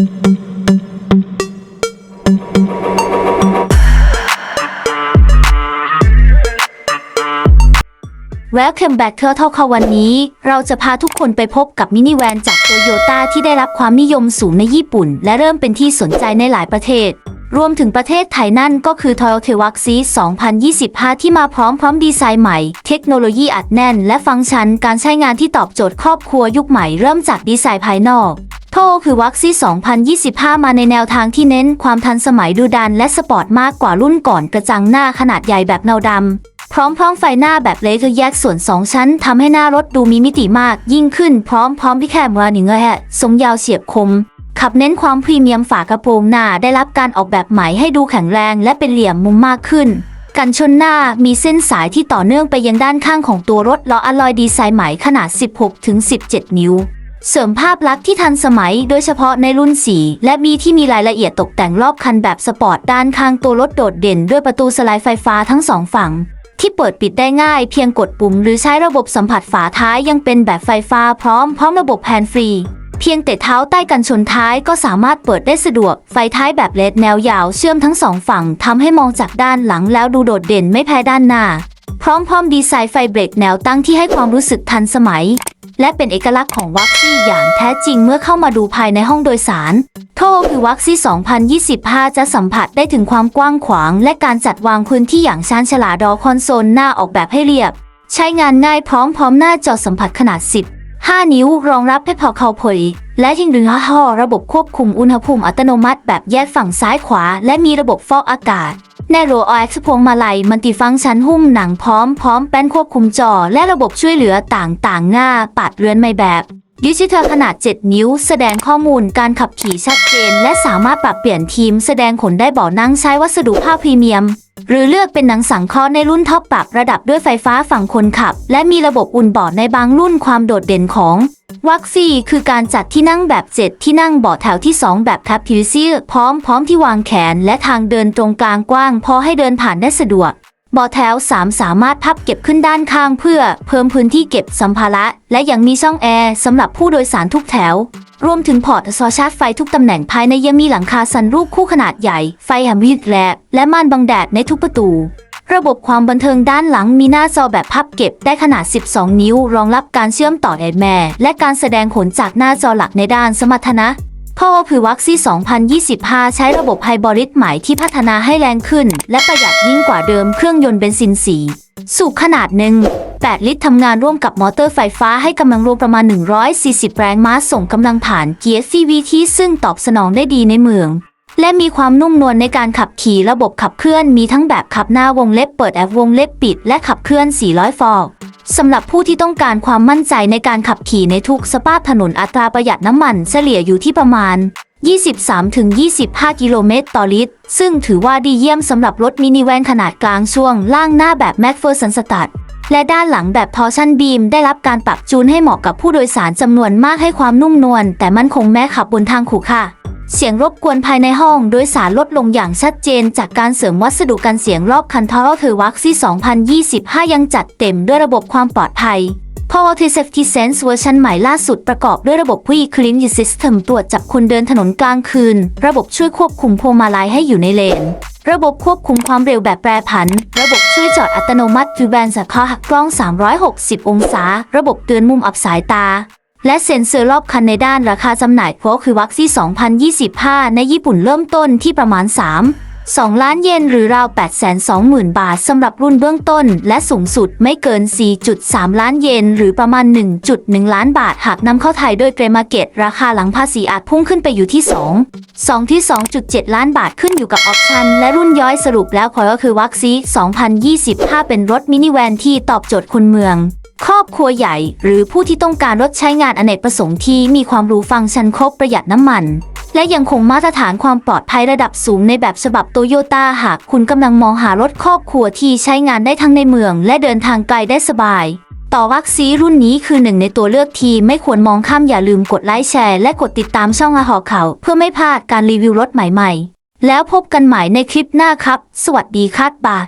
Welcome back เทอร์ทอวันนี้ เราจะพาทุกคนไปพบกับมินิแวนจากโตโยต้าที่ได้รับความนิยมสูงในญี่ปุ่น และเริ่มเป็นที่สนใจในหลายประเทศ รวมถึงประเทศไทยนั่นก็คือ Toyota w a x 2025 ที่มาพร้อมพร้อมดีไซน์ใหม่ เทคโนโลยีอัดแน่น และฟังก์ชันการใช้งานที่ตอบโจทย์ครอบครัวยุคใหม่เริ่มจากดีไซน์ภายนอก โทคือวัคซี2025 มาในแนวทางที่เน้นความทันสมัยดูดันและสปอร์ตมากกว่ารุ่นก่อนกระจังหน้าขนาดใหญ่แบบเงาดำพร้อมพร้อมไฟหน้าแบบเลเซอร์แยกส่วน 2 ชั้นทำให้หน้ารถดูมีมิติมากยิ่งขึ้นพร้อมพร้อมที่แคมราหนึ่งแหะทรงยาวเฉียบคม ขับเน้นความพรีเมียมฝากระโปรงหน้าได้รับการออกแบบใหม่ให้ดูแข็งแรงและเป็นเหลี่ยมมุมมากขึ้นกันชนหน้ามีเส้นสายที่ต่อเนื่องไปยังด้านข้างของตัวรถล้ออะลอยดีไซน์ใหม่ขนาด 16-17 นิ้ว เสริมภาพลักษณ์ที่ทันสมัยโดยเฉพาะในรุ่นสี และมีที่มีรายละเอียดตกแต่งรอบคันแบบสปอร์ตด้านข้างตัวรถโดดเด่นด้วยประตูสไลด์ไฟฟ้าทั้งสองฝั่ง ที่เปิดปิดได้ง่ายเพียงกดปุ่ม หรือใช้ระบบสัมผัสฝาท้ายยังเป็นแบบไฟฟ้าพร้อมพร้อมระบบแฮนด์ฟรี เพียงแต่เท้าใต้กันชนท้ายก็สามารถเปิดได้สะดวก ไฟท้ายแบบเลดแนวยาวเชื่อมทั้งสองฝั่งทำให้มองจากด้านหลังแล้วดูโดดเด่นไม่แพ้ด้านหน้าพร้อมพร้อมดีไซน์ไฟเบรกแนวตั้งที่ให้ความรู้สึกทันสมัย และเป็นเอกลักษณ์ของวัคซีอย่างแท้จริงเมื่อเข้ามาดูภายในห้องโดยสาร โทคือวัคซี่2025 จะสัมผัสได้ถึงความกว้างขวาง และการจัดวางพื้นที่อย่างชาญฉลาดอคอนโซลหน้าออกแบบให้เรียบ ใช้งานง่ายพร้อมพร้อมหน้าจอสัมผัสขนาด 10 5 นิ้วรองรับให้พอเข้าพอยและยังดึงห่อระบบควบคุมอุณหภูมิอัตโนมัติแบบแยกฝั่งซ้ายขวา และมีระบบฟอกอากาศ แนโรออ็กซ์พวงมาลัยมันติฟังชั้นหุ้มหนังพร้อมพร้อมแป้นควบคุมจอ และระบบช่วยเหลือต่างๆง่าปัดเรือนไม่แบบดิจิทัลขนาด 7 นิ้ว แสดงข้อมูลการขับขี่ชัดเจน และสามารถปรับเปลี่ยนทีม แสดงขนได้เบาะนั่งใช้วัสดุผ้าพรีเมียม หรือเลือกเป็นหนังสังเคราะห์ในรุ่นท็อปปรับระดับด้วยไฟฟ้าฝั่งคนขับ และมีระบบอุ่นเบาะในบางรุ่นความโดดเด่นของวัคซีคือการจัดที่นั่งแบบ 7 ที่นั่งเบาะแถวที่ 2 แบบทับพิวซีพร้อมพร้อมที่วางแขนและทางเดินตรงกลางกว้าง พอให้เดินผ่านได้สะดวก บาะแถว 3 สามารถพับเก็บขึ้นด้านข้างเพื่อเพิ่มพื้นที่เก็บสัมภาระ และยังมีช่องแอร์สำหรับผู้โดยสารทุกแถว รวมถึงพอร์ตซอชาร์จไฟทุกตำแหน่งภายในยังมีหลังคาสันรูปคู่ขนาดใหญ่ ไฟแหมวิดแลบและม่านบังแดดในทุกประตู ระบบความบันเทิงด้านหลังมีหน้าจอแบบพับเก็บได้ขนาด 12 นิ้ว รองรับการเชื่อมต่อแอดแมร์และการแสดงผลจากหน้าจอหลักในด้านสมรรถนะ พ่อผือวัคซี2025 ใช้ระบบไฮบริดใหม่ที่พัฒนาให้แรงขึ้น และประหยัดยิ่งกว่าเดิมเครื่องยนต์เบนซินสี สูบขนาดหนึ่ง 8 ลิตรทำงานร่วมกับมอเตอร์ไฟฟ้าให้กำลังรวมประมาณ 140 แรงม้าส่งกำลังผ่านเกียร์ CVT ซึ่งตอบสนองได้ดีในเมือง และมีความนุ่มนวลในการขับขี่ระบบขับเคลื่อนมีทั้งแบบขับหน้าวงเล็บเปิดแอปวงเล็บปิด และขับเคลื่อน400ฟอก สำหรับผู้ที่ต้องการความมั่นใจในการขับขี่ในทุกสภาพถนนอัตราประหยัดน้ำมันเฉลี่ยอยู่ที่ประมาณ 23-25 กิโลเมตรต่อลิตร ซึ่งถือว่าดีเยี่ยมสำหรับรถมินิแวนขนาดกลางช่วงล่างหน้าแบบแม็กเฟอร์สันสตัดและด้านหลังแบบทอร์ชันบีมได้รับการปรับจูนให้เหมาะกับผู้โดยสารจำนวนมากให้ความนุ่มนวลแต่มั่นคงแม้ขับบนทางขรุขระ เสียงรบกวนภายในห้องโดยสารลดลงอย่างชัดเจนจากการเสริมวัสดุกันเสียงรอบคันทอร์เทอร์วัคซี่ 2025 ยังจัดเต็มด้วยระบบความปลอดภัย Power t Safety Sense เวอร์ชันใหม่ล่าสุดประกอบด้วยระบบ v Clean System ตรวจจับคนเดินถนนกลางคืน ระบบช่วยควบคุมพวงมาลัยให้อยู่ในเลน ระบบควบคุมความเร็วแบบแปรผัน ระบบช่วยจอดอัตโนมัติดูแบนสักข้อหักกล้อง 360 องศา ระบบเตือนมุมอับสายตา และเซ็นเซอร์รอบคันในด้านราคาจำหน่ายโฟคือวัคซี่ 2025 ในญี่ปุ่นเริ่มต้นที่ประมาณ 3 2 ล้านเยนหรือราว 820,000 บาทสำหรับรุ่นเบื้องต้น และสูงสุดไม่เกิน 4.3 ล้านเยน หรือประมาณ 1.1 ล้านบาท หากนำเข้าไทยโดยเกรมาเก็ต ราคาหลังภาษีอาจพุ่งขึ้นไปอยู่ที่ 2 2 ที่ 2.7 ล้านบาทขึ้นอยู่กับออปชันและรุ่นย้อยสรุปแล้วขอก็คือวัคซี2025 เป็นรถมินิแวนที่ตอบโจทย์คนเมือง ครอบครัวใหญ่หรือผู้ที่ต้องการรถใช้งานอเนกประสงค์ที่มีความรู้ฟังชันครบประหยัดน้ำมัน และยังคงมาตรฐานความปลอดภัยระดับสูงในแบบฉบับโตโยต้าหากคุณกำลังมองหารถครอบครัวที่ใช้งานได้ทั้งในเมือง และเดินทางไกลได้สบาย ต่อวัคซีรุ่นนี้คือหนึ่งในตัวเลือกที่ไม่ควรมองข้ามอย่าลืมกดไลค์แชร์และกดติดตามช่องอาหอข่าเพื่อไม่พลาดการรีวิวรถใหม่ๆ แล้วพบกันใหม่ในคลิปหน้าครับ สวัสดีครับบา